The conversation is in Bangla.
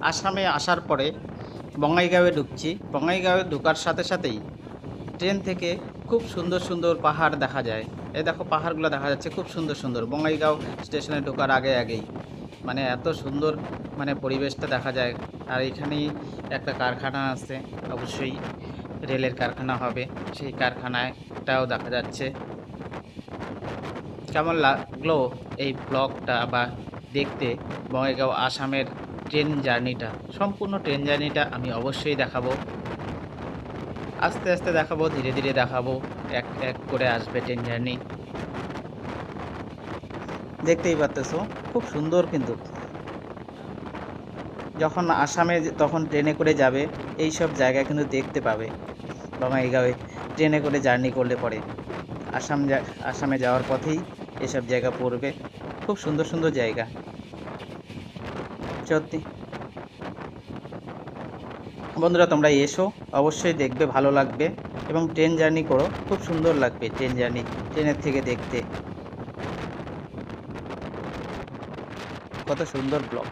আসামে আসার পরে বঙ্গাইগাঁওয়ে ঢুকছি। বঙ্গাইগাঁওয়ে ঢোকার সাথে সাথেই ট্রেন থেকে খুব সুন্দর সুন্দর পাহাড় দেখা যায়। এই দেখো পাহাড়গুলো দেখা যাচ্ছে খুব সুন্দর সুন্দর। বঙ্গাইগাঁও স্টেশনে ঢোকার আগে আগেই। মানে এত সুন্দর মানে পরিবেশটা দেখা যায়। আর এখানেই একটা কারখানা আছে, অবশ্যই রেলের কারখানা হবে। সেই কারখানাটাও দেখা যাচ্ছে। কেমন লাগল এই ব্লগটা বা দেখতে? বঙ্গাইগাঁও আসামের ট্রেন জার্নিটা, সম্পূর্ণ ট্রেন জার্নিটা আমি অবশ্যই দেখাবো। আস্তে আস্তে দেখাবো, ধীরে ধীরে দেখাবো, এক এক করে আসবে ট্রেন জার্নি। দেখতেই পারতেছো, খুব সুন্দর কিন্তু। যখন আসামে তখন ট্রেনে করে যাবে, এই সব জায়গা কিন্তু দেখতে পাবে। বঙ্গাইগাঁওয়ে ট্রেনে করে জার্নি করলে পরে। আসাম আসামে যাওয়ার পথেই এসব জায়গা পড়বে। খুব সুন্দর সুন্দর জায়গা। সত্যি বন্ধুরা, তোমরা এসো, অবশ্যই দেখবে, ভালো লাগবে এবং ট্রেন জার্নি করো, খুব সুন্দর লাগবে ট্রেন জার্নি, ট্রেনের থেকে দেখতে। কত সুন্দর ব্লগ।